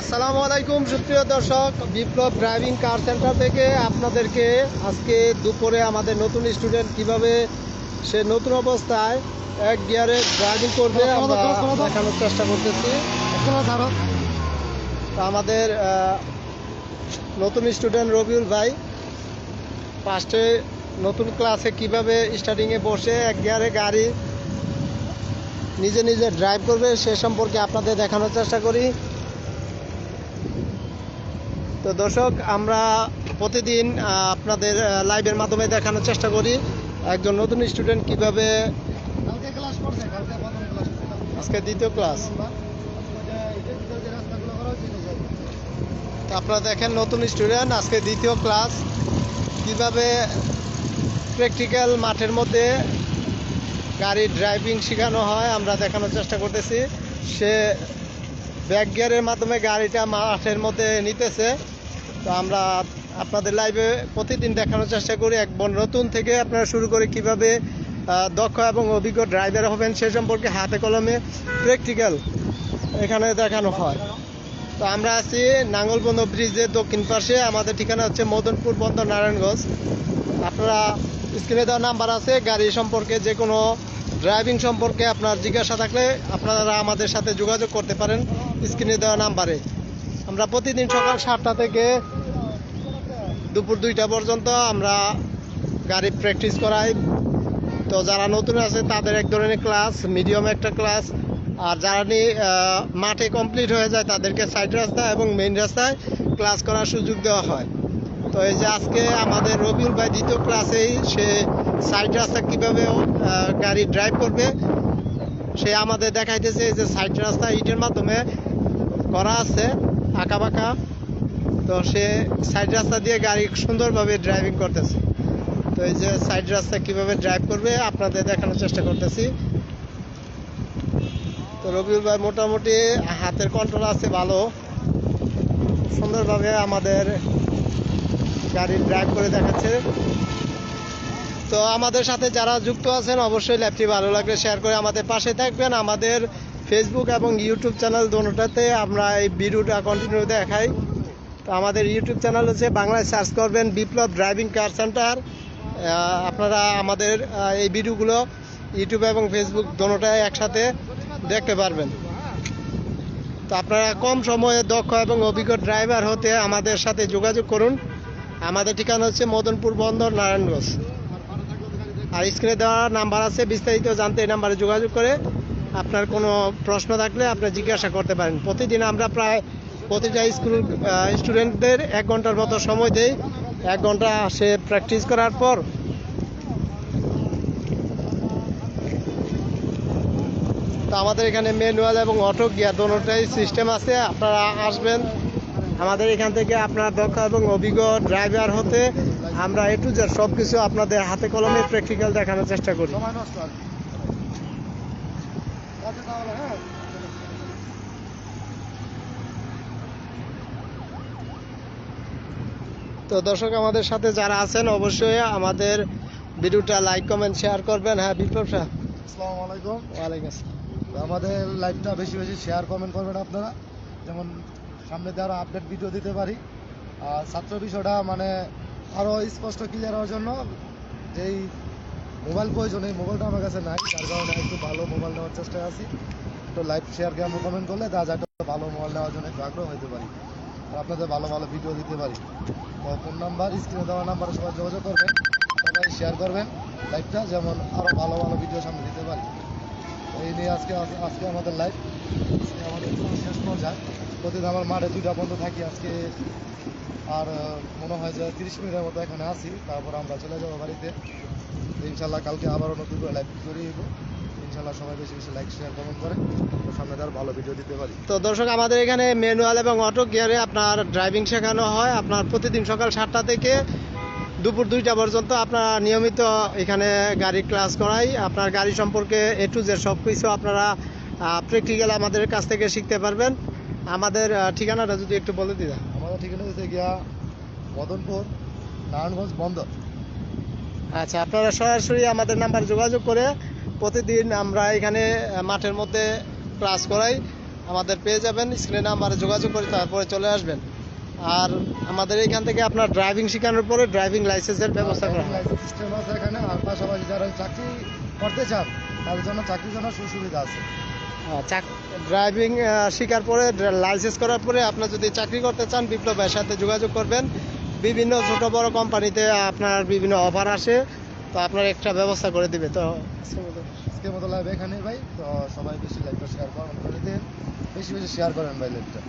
আসসালামু আলাইকুম সুপ্রিয় দর্শক। বিপ্লব ড্রাইভিং কার সেন্টার থেকে আপনাদেরকে আজকে দুপুরে আমাদের নতুন স্টুডেন্ট কীভাবে সে নতুন অবস্থায় এক গিয়ারে ড্রাইভিং করবে আমরা দেখানোর চেষ্টা করতেছি। আমাদের নতুন স্টুডেন্ট রবিউল ভাই ফার্স্টে নতুন ক্লাসে কীভাবে স্টার্টিংয়ে বসে এক গিয়ারে গাড়ি নিজে নিজে ড্রাইভ করবে সে সম্পর্কে আপনাদের দেখানোর চেষ্টা করি। তো দর্শক আমরা প্রতিদিন আপনাদের লাইভের মাধ্যমে দেখানোর চেষ্টা করি। একজন নতুন স্টুডেন্ট কীভাবে আজকে দ্বিতীয় ক্লাস তো আপনারা দেখেন নতুন স্টুডেন্ট আজকে দ্বিতীয় ক্লাস কীভাবে প্র্যাকটিক্যাল মাঠের মধ্যে গাড়ি ড্রাইভিং শেখানো হয়, আমরা দেখানোর চেষ্টা করতেছি। সে ব্যাক গিয়ারের মাধ্যমে গাড়িটা মাঠের মধ্যে নিতেছে। তো আমরা আপনাদের লাইভে প্রতিদিন দেখানোর চেষ্টা করি। একবার নতুন থেকে আপনারা শুরু করে কীভাবে দক্ষ এবং অভিজ্ঞ ড্রাইভার হবেন সে সম্পর্কে হাতে কলমে প্র্যাকটিক্যাল এখানে দেখানো হয়। তো আমরা আছি নাঙ্গলবন্ধ ব্রিজের দক্ষিণ পাশে। আমাদের ঠিকানা হচ্ছে মদনপুর বন্দর নারায়ণগঞ্জ। আপনারা স্ক্রিনে দেওয়া নাম্বার আছে, গাড়ি সম্পর্কে যে কোনো ড্রাইভিং সম্পর্কে আপনার জিজ্ঞাসা থাকলে আপনারা আমাদের সাথে যোগাযোগ করতে পারেন স্ক্রিনে দেওয়া নাম্বারে। আমরা প্রতিদিন সকাল সাতটা থেকে দুপুর দুইটা পর্যন্ত আমরা গাড়ি প্র্যাকটিস করাই। তো যারা নতুন আছে, তাদের এক ধরনের ক্লাস মিডিয়াম একটা ক্লাস আর যারা মাঠে কমপ্লিট হয়ে যায়, তাদেরকে সাইড রাস্তা এবং মেইন রাস্তায় ক্লাস করার সুযোগ দেওয়া হয়। তো এই যে আজকে আমাদের রবিউল ভাই দ্বিতীয় ক্লাসেই সে সাইড রাস্তা কীভাবে গাড়ি ড্রাইভ করবে, সে আমাদের দেখাইতেছে যে সাইড রাস্তা ইটের মাধ্যমে করা আছে আঁকা বাঁকা তো সে সাইড রাস্তা দিয়ে গাড়ি সুন্দরভাবে ড্রাইভিং করতেছে। তো এই যে সাইড রাস্তা কীভাবে ড্রাইভ করবে, আপনাদের দেখানোর চেষ্টা করতেছি। তো রবিউল ভাই মোটামুটি হাতের কন্ট্রোল আছে, ভালো। সুন্দরভাবে আমাদের গাড়ি ড্রাইভ করে দেখাচ্ছে। তো আমাদের সাথে যারা যুক্ত আছেন, অবশ্যই ল্যাবটি ভালো লাগলে শেয়ার করে আমাদের পাশে থাকবেন। আমাদের ফেসবুক এবং ইউটিউব চ্যানেল দুটোটাতে আমরা এই ভিডিওটা কন্টিনিউ দেখাই। তো আমাদের ইউটিউব চ্যানেল হচ্ছে বাংলায় সার্চ করবেন বিপ্লব ড্রাইভিং কার সেন্টার আপনারা আমাদের এই ভিডিওগুলো ইউটিউব এবং ফেসবুক দুটোটাই একসাথে দেখতে পারবেন। তো আপনারা কম সময়ে দক্ষ এবং অভিজ্ঞ ড্রাইভার হতে আমাদের সাথে যোগাযোগ করুন। আমাদের ঠিকানা হচ্ছে মদনপুর বন্দর, নারায়ণগঞ্জ। আর স্ক্রিনে দেওয়া নাম্বার আছে, বিস্তারিত জানতে এই নাম্বারে যোগাযোগ করে আপনার কোনো প্রশ্ন থাকলে আপনি জিজ্ঞাসা করতে পারেন। প্রতিদিন আমরা প্রায় প্রতিটা স্কুল স্টুডেন্টদের এক ঘণ্টার মতো সময় দেই। এক ঘণ্টা সে প্র্যাকটিস করার পর। তো আমাদের এখানে ম্যানুয়াল এবং অটো গিয়ার দোনোটাই সিস্টেম আছে। আপনারা আসবেন আমাদের এখান থেকে আপনার দক্ষ এবং অভিজ্ঞ ড্রাইভার হতে আমরা এ টু জেড সব কিছু আপনাদের হাতে কলমে প্র্যাকটিক্যাল দেখানোর চেষ্টা করি। হ্যাঁ? তো দর্শক আমাদের সাথে যারা আছেন অবশ্যই আমাদের ভিডিওটা লাইক কমেন্ট শেয়ার করবেন। হ্যাঁ বিপ্লব শাহ আসসালামু আলাইকুম। ওয়ালাইকুম আসসালাম। আমাদের লাইভটা বেশি বেশি শেয়ার কমেন্ট করবেন আপনারা। যেমন সামনে আরও আপডেট ভিডিও দিতে পারি। আর ছাত্র বিষয়টা মানে আরও স্পষ্ট ক্লিয়ার হওয়ার জন্য যেই মোবাইল প্রয়োজন, এই মোবাইলটা আমার কাছে নাই, যার কারণে একটু ভালো মোবাইল নেওয়ার চেষ্টায় আছি। তো লাইভ শেয়ার কেমন কমেন্ট করলে যা যা ভালো মোবাইল নেওয়ার জন্য একটু আগ্রহ হতে পারি। আর আপনাদের ভালো ভালো ভিডিও দিতে পারি। তো ফোন নাম্বার স্ক্রিনে দেওয়া নাম্বারে সবাই যোগাযোগ করবেন, সবাই শেয়ার করবেন লাইভটা যেমন আরও ভালো ভালো ভিডিও সামনে দিতে পারি। এই নিয়ে আজকে আজকে আমাদের লাইভ আমাদের শেষ পর্যায়ে। প্রতিদিন আমার মাঠে দুইটা বন্ধ থাকি আজকে। আর মনে হয় যে তিরিশ মিনিটের মতো এখানে আছি। তারপর আমরা চলে যাব বাড়িতে। ইনশাল্লাহ কালকে আবারও নতুন করে লাইভ করে দিব ইনশাল্লাহ সবাই বেশি বেশি লাইক শেয়ার কমেন্ট করে। তো সামনে তার ভালো ভিডিও দিতে পারি। তো দর্শক, আমাদের এখানে ম্যানুয়াল এবং অটো গিয়ারে আপনার ড্রাইভিং শেখানো হয়। আপনার প্রতিদিন সকাল সাতটা থেকে দুপুর দুইটা পর্যন্ত আপনারা নিয়মিত এখানে গাড়ি ক্লাস করাই। আপনার গাড়ি সম্পর্কে এ টু জেড সব কিছু আপনারা প্র্যাকটিক্যাল আমাদের কাছ থেকে শিখতে পারবেন। আমাদের ঠিকানাটা যদি একটু বলে দিতেন আমাদের ঠিকানা হচ্ছে গিয়া মদনপুর নারায়ণগঞ্জ বন্দর। আচ্ছা আপনারা সরাসরি আমাদের নাম্বার যোগাযোগ করে প্রতিদিন আমরা এখানে মাঠের মধ্যে ক্লাস করাই। আমাদের পেয়ে যাবেন স্ক্রিনে নাম্বারে যোগাযোগ করে তারপরে চলে আসবেন। আর আমাদের এখান থেকে আপনার ড্রাইভিং শেখানোর পরে ড্রাইভিং লাইসেন্সের ব্যবস্থা করা হয় সিস্টেম আছে এখানে। আর পাশাপাশি যারা চাকরি করতে চান তাদের জন্য চাকরির জন্য সুবিধা আছে। ড্রাইভিং শেখার পরে লাইসেন্স করার পরে আপনার যদি চাকরি করতে চান বিপ্লবের সাথে যোগাযোগ করবেন। বিভিন্ন ছোট বড় কোম্পানিতে আপনার বিভিন্ন অফার আসে তো আপনার একটা ব্যবস্থা করে দিবে। তো আজকের মতো লাইভ এখানে ভাই। তো সবাই বেশি লাইভটা শেয়ার করেন করে দিন বেশি বেশি শেয়ার করেন ভাই লাইভটা